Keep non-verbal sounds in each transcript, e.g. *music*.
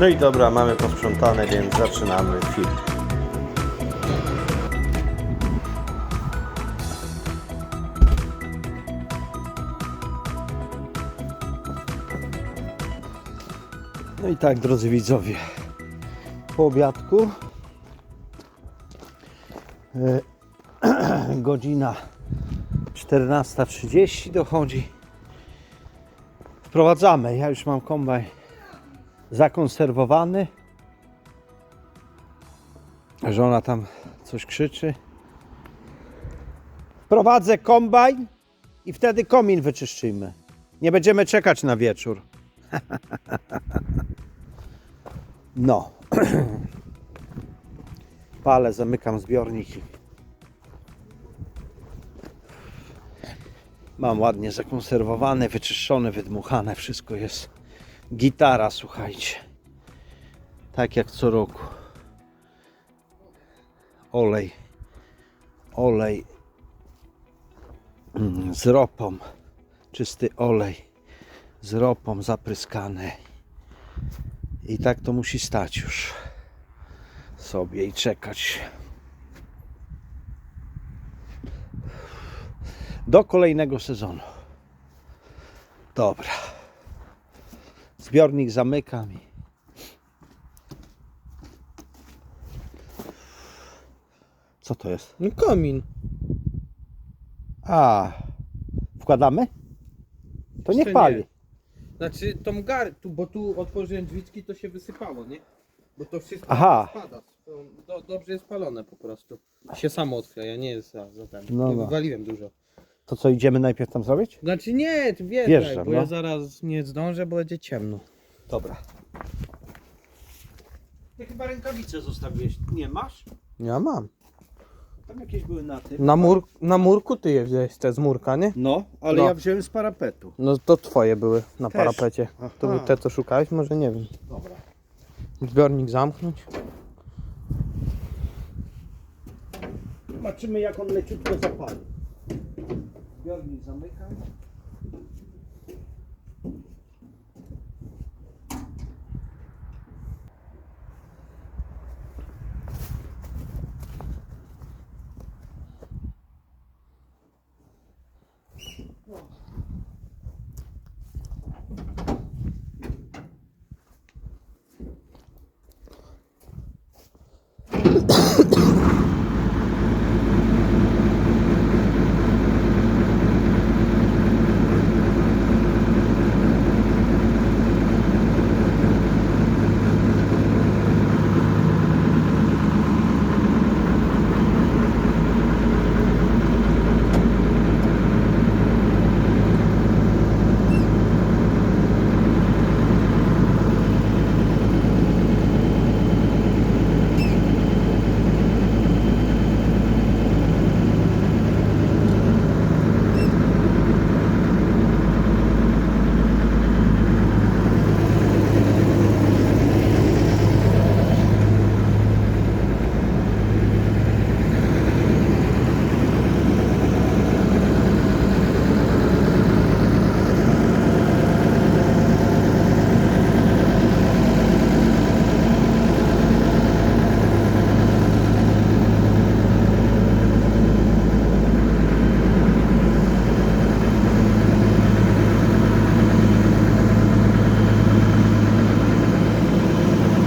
No i dobra, mamy posprzątane, więc zaczynamy film. No i tak, drodzy widzowie, po obiadku e, *clears throat* godzina 14.30 dochodzi. Wprowadzamy. Ja już mam kombaj zakonserwowany. Żona tam coś krzyczy. Prowadzę kombajn i wtedy komin wyczyszczymy. Nie będziemy czekać na wieczór. *laughs* No. *clears throat* Palę, zamykam zbiorniki. Mam ładnie zakonserwowane, wyczyszczone, wydmuchane. Wszystko jest. Gitara, słuchajcie. Tak jak co roku. Olej. Olej. Mm, Z ropą. Czysty olej. Z ropą zapryskany. I tak to musi stać już sobie i czekać. Do kolejnego sezonu. Dobra. Zbiornik zamykam. Co to jest? No komin. A, wkładamy? To niech Jeszcze pali. nie. Znaczy tą gar, tu, bo tu otworzyłem drzwiczki, to się wysypało, nie? Bo to wszystko Aha. spada. To Do, dobrze jest palone po prostu. Się samo odkleja, nie jest za, za ten. No, nie no. wywaliłem dużo. To co, idziemy najpierw tam zrobić? Znaczy nie, ty wiesz, Wjeżdżam, bo no. ja zaraz nie zdążę, bo będzie ciemno. Dobra. Ty chyba rękawice zostawiłeś. Nie masz? Ja mam. Tam jakieś były na tym. Na, mur, na murku ty je wziąłeś te z murka, nie? No, ale No. ja wziąłem z parapetu. No to twoje były na Też. parapecie. To Aha. były te co szukałeś? Może nie wiem. Dobra. Zbiornik zamknąć. Zobaczymy jak on leciutko zapali. Zbiornik zamykam.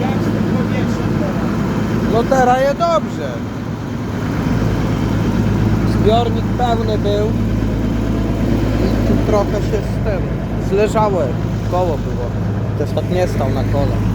Jak z tym powietrzem teraz? No teraz je dobrze. Pełny był. I tu trochę się z tym koło było. Też tak nie stał na kole.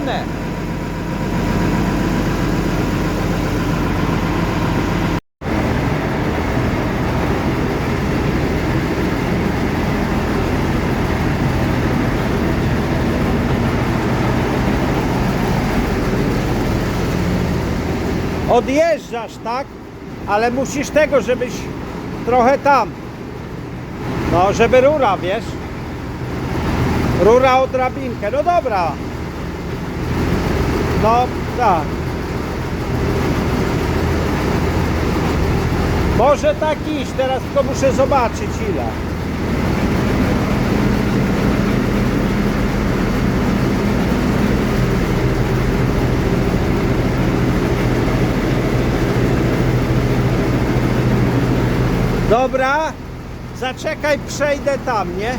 Podłożone. Odjeżdżasz, tak? Ale musisz tego, żebyś trochę tam. No, żeby rura, wiesz? Rura o drabinkę. No dobra. No, tak. Może tak iść, teraz tylko muszę zobaczyć ile. Dobra, zaczekaj, przejdę tam, nie?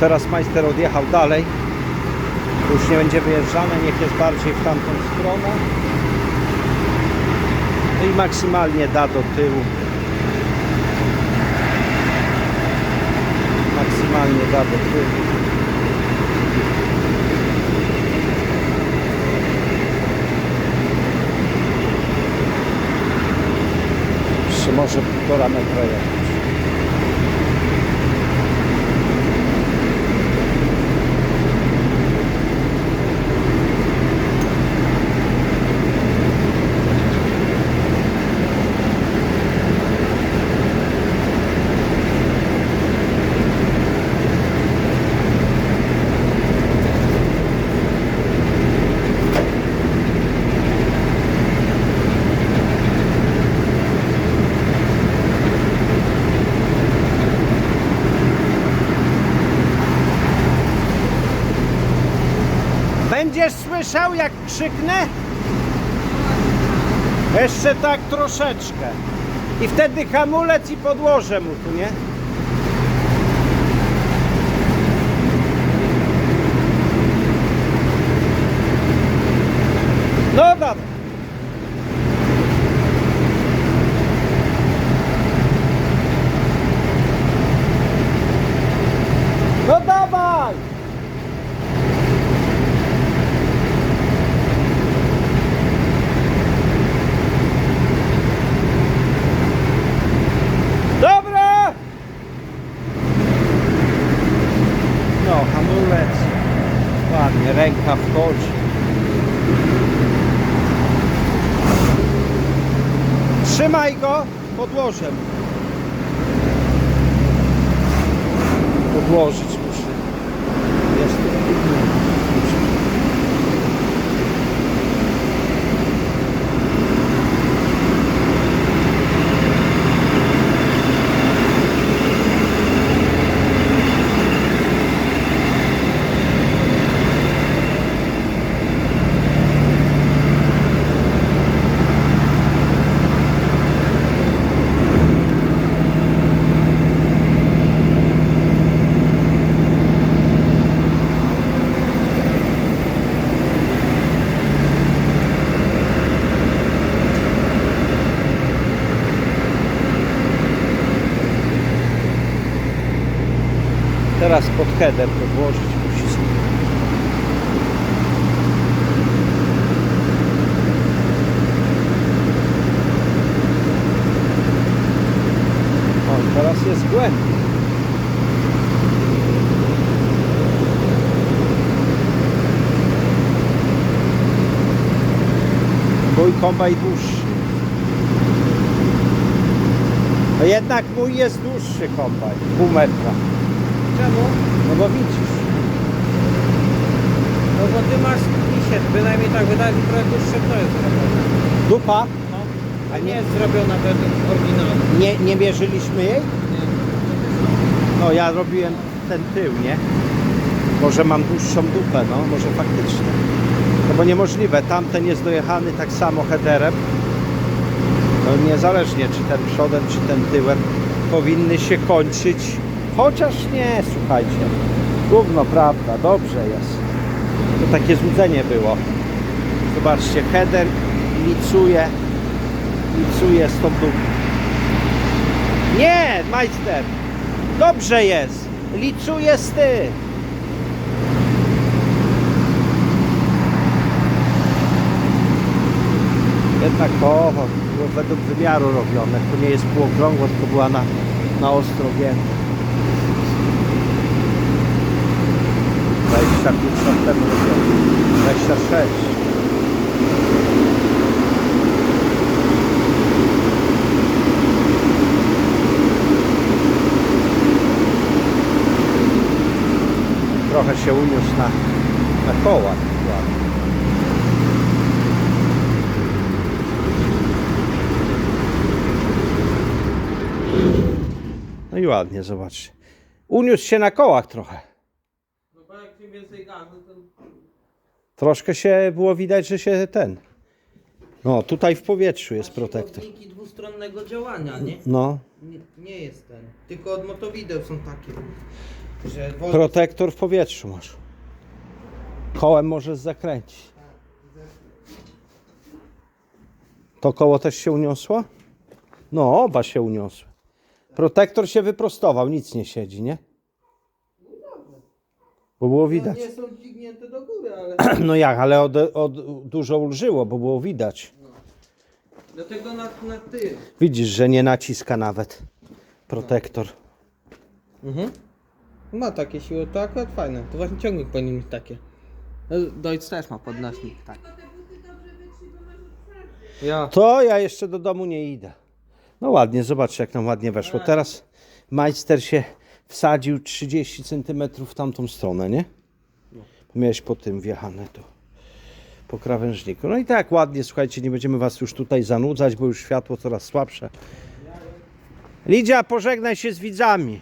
Teraz majster odjechał dalej. Już nie będzie wyjeżdżane, niech jest bardziej w tamtą stronę. No i maksymalnie da do tyłu. Maksymalnie da do tyłu. Jeszcze może półtora metra. Słyszał jak krzyknę? Jeszcze tak troszeczkę. I wtedy hamulec i podłożę mu tu, nie? No dobra. No dawaj! Dobra! No, hamulec. Ładnie, ręka wchodzi. Trzymaj go, podłożę. mu. Podłożyć muszę. Jest tu. Teraz pod header podłożyć musi teraz jest głębiej. Mój kombaj dłuższy. No jednak mój jest dłuższy kombaj, pół metra. Czemu? No bo widzisz. No bo ty masz misiet, bynajmniej tak wydaje, że trochę dłuższe to jest zrobione. Dupa? No. A nie jest zrobiona według oryginału. Nie, nie mierzyliśmy jej? Nie. No ja robiłem ten tył, nie? Może mam dłuższą dupę, no może faktycznie. No bo niemożliwe, tamten jest dojechany tak samo headerem. No niezależnie czy ten przodem, czy ten tyłem powinny się kończyć. Chociaż nie, słuchajcie. Gówno prawda, dobrze jest. To takie złudzenie było. Zobaczcie, header licuje, licuje z tą. Nie, majster! Dobrze jest! Licuje z ty! Jednakowo, było według wymiaru robione. To nie jest półokrągło, tylko była na, na ostro gięta. 25 lat temu robione. 26. Trochę się uniósł na, na ładnie. No i ładnie, zobaczcie. Uniósł się na kołach trochę. No im więcej gazu, to... Troszkę się było widać, że się ten. No, tutaj w powietrzu jest protektor. Siłowniki dwustronnego działania, nie? No, nie? Nie jest ten. Tylko od motowideł są takie, że... Protektor w powietrzu masz. Kołem możesz zakręcić. To koło też się uniosło? No, oba się uniosły. Protektor się wyprostował, nic nie siedzi, nie? Bo było widać. Nie są dźwignięte do góry, ale... *clears throat* No jak, ale od, od, dużo ulżyło, bo było widać. Dlatego na, na ty. Widzisz, że nie naciska nawet protektor. Mhm. Ma takie siły, to akurat fajne. To właśnie ciągnik powinien mieć takie. No, Deutz też ma podnośnik tak. Ja. To ja jeszcze do domu nie idę. No ładnie, zobaczcie jak nam ładnie weszło. Teraz majster się wsadził 30 cm w tamtą stronę, nie? Miałeś po tym wjechane tu. Po krawężniku. No i tak ładnie, słuchajcie, nie będziemy was już tutaj zanudzać, bo już światło coraz słabsze. Lidia, pożegnaj się z widzami.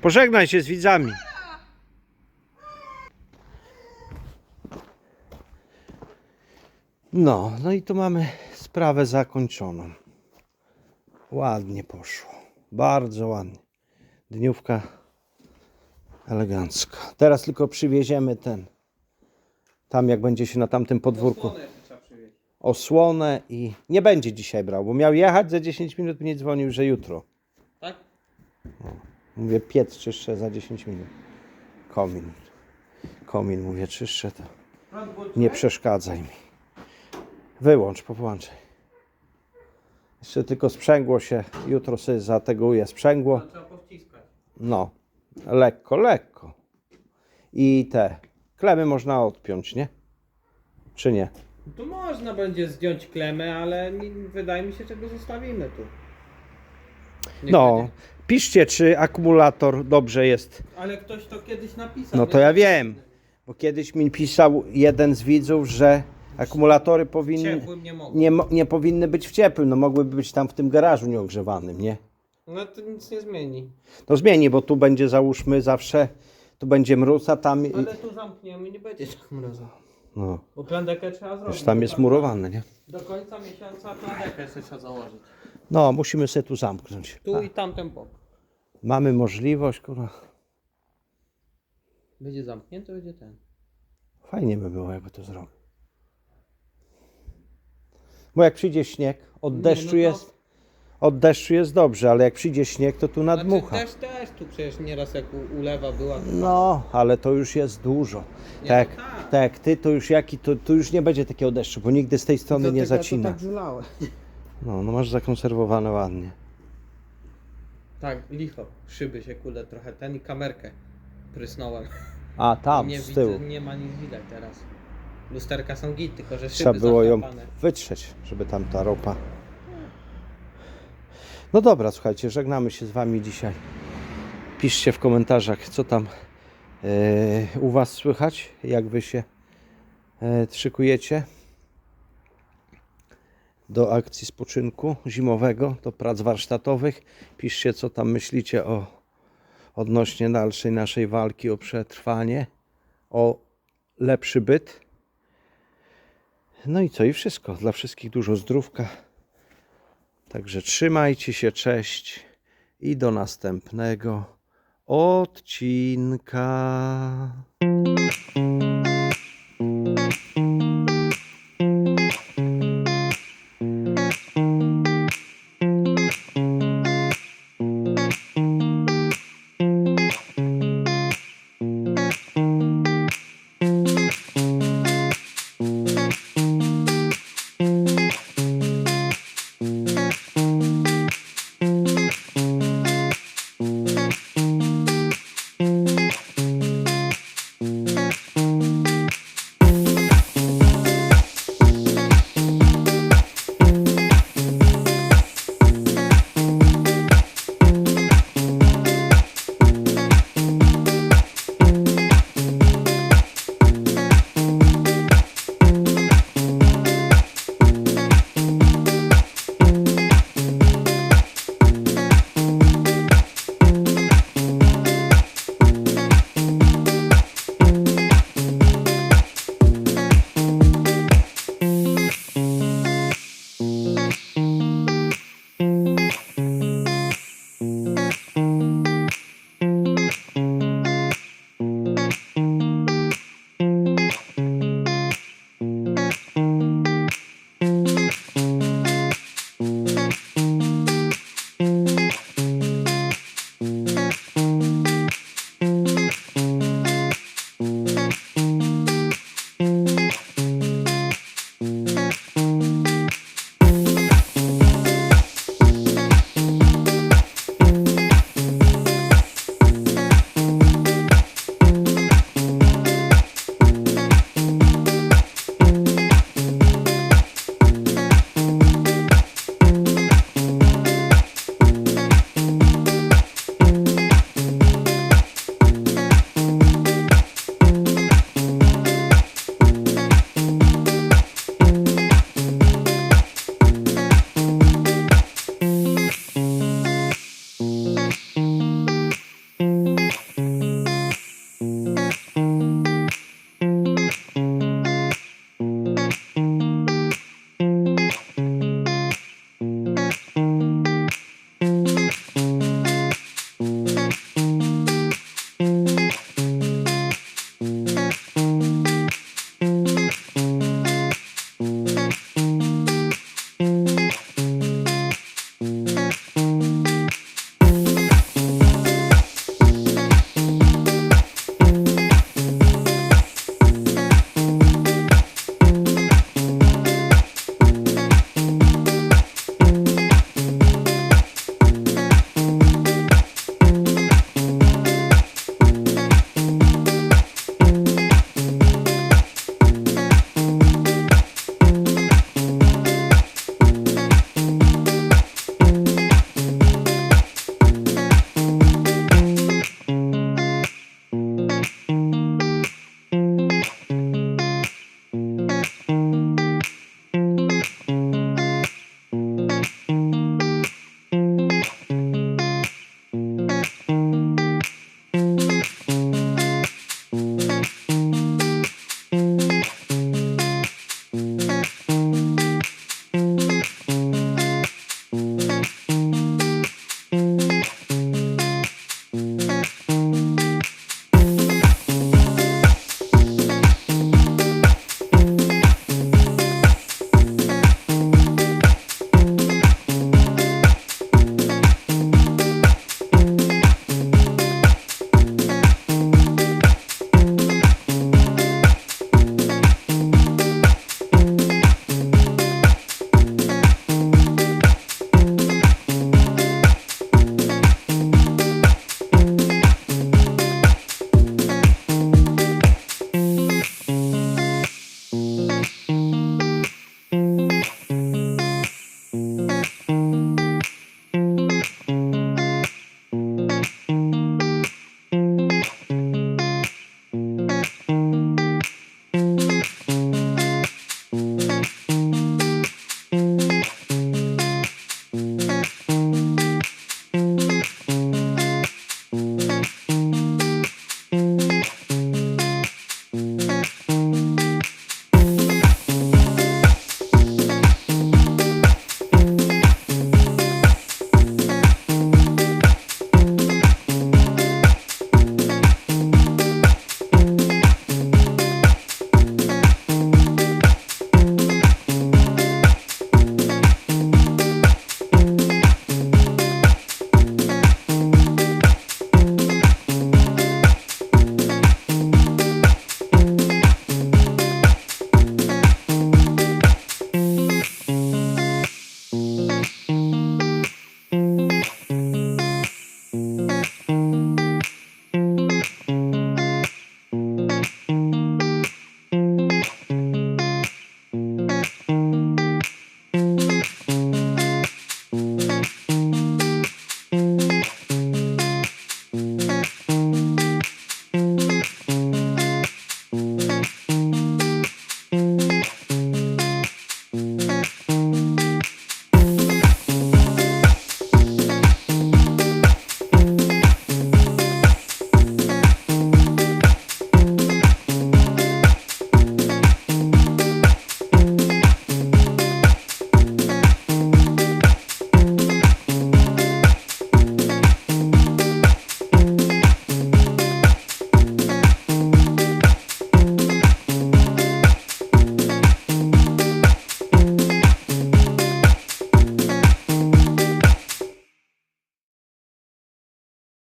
Pożegnaj się z widzami. No, no i tu mamy sprawę zakończoną. Ładnie poszło. Bardzo ładnie. Dniówka elegancka. Teraz tylko przywieziemy ten. Tam jak będzie się na tamtym podwórku. Osłonę i nie będzie dzisiaj brał, bo miał jechać za 10 minut, mnie dzwonił, że jutro. Tak? Mówię, piec czyszczę za 10 minut. Komin. Komin, mówię, czyszczę to. Nie przeszkadzaj mi. Wyłącz, powłączaj. Jeszcze tylko sprzęgło się. Jutro sobie zateguję sprzęgło. No, lekko, lekko. I te klemy można odpiąć, nie? Czy nie? Tu można będzie zdjąć klemę, ale nie, wydaje mi się, że go zostawimy tu. Niech No, będzie. piszcie, czy akumulator dobrze jest. Ale ktoś to kiedyś napisał. No to ja wiem, bo kiedyś mi pisał jeden z widzów, że akumulatory powinny, nie nie, nie powinny być w ciepłym, no mogłyby być tam w tym garażu nieogrzewanym, nie? No to nic nie zmieni. No zmieni, bo tu będzie załóżmy zawsze, tu będzie mróz, a tam, Ale tu zamkniemy i nie będzie tak mrozu. no, Bo plandekę trzeba zrobić. już tam jest murowane, nie? Do końca miesiąca plandekę sobie trzeba założyć. No, musimy sobie tu zamknąć. Tu A, i tamten bok. mamy możliwość, kurwa, Będzie zamknięty, będzie ten. fajnie by było, jakby to zrobił. Bo jak przyjdzie śnieg, od Nie, deszczu no to- jest, od deszczu jest dobrze, ale jak przyjdzie śnieg, to tu nadmucha. Znaczy, też, też tu przecież nieraz jak u- ulewa była. No, ale to już jest dużo. Nie, Tak, no tak. tak, ty to już jaki, to, to już nie będzie takiego deszczu, bo nigdy z tej strony nie Dlatego ja to zacina. tak zlałem. No, no masz zakonserwowane ładnie. Tak, licho. Szyby się kule trochę ten i kamerkę prysnąłem. A tam, nie, z widzę, tyłu. nie ma nic widać teraz. Lusterka są git, tylko że szyby Trzeba było ją zachlapane. wytrzeć, żeby tam ta ropa. No dobra, słuchajcie, żegnamy się z wami dzisiaj. Piszcie w komentarzach, co tam e, u was słychać, jak wy się e, szykujecie do akcji spoczynku zimowego, do prac warsztatowych. Piszcie, co tam myślicie o odnośnie dalszej naszej walki o przetrwanie, o lepszy byt. No i co? I wszystko. Dla wszystkich dużo zdrówka, Także trzymajcie się, cześć i do następnego odcinka.